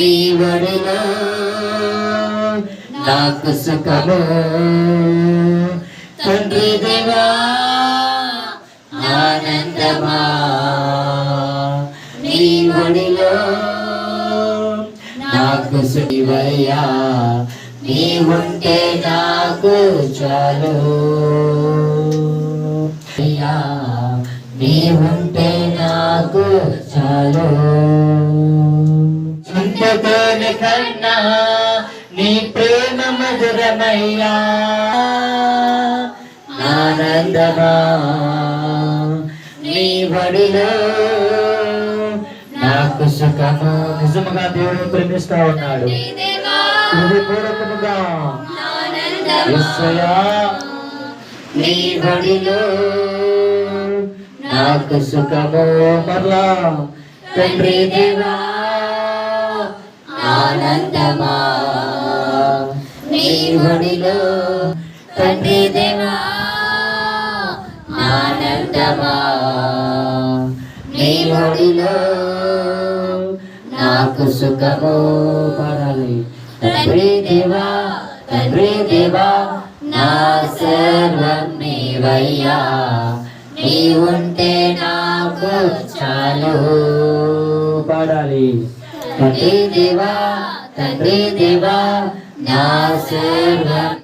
నీ వడిలో నాకు సుఖము తండ్రి దేవా ఆనందమా నీ వడిలో నాకు సుఖివయ్యా నీ ఉంటే నాకు చాలు అయ్యా నీ ఉంటే నాకు చాలు చింతతోని కన్నా నీ ప్రేమ మధురమయ్యా. ఆనందమా నీ బడిలో నాకు సుఖము. నిజముగా దేవుడు ప్రేమిస్తా ఉన్నాడు. హృదయపూర్వకముగా. నీ బడిలో నాకు సుఖము మరలా. తండ్రి దేవా ఆనందమా? నీ బడిలో తండ్రి దేవా ఆనందమా? నీ బడిలో నాకు సుఖము పడాలి. తండ్రి దేవా తండ్రి దేవా నా సర్వం నీవయ్యా. నీ ఉంటే నాకు చాలు. పాడాలి. తండ్రి దేవా తండ్రి దేవా నా సర్వ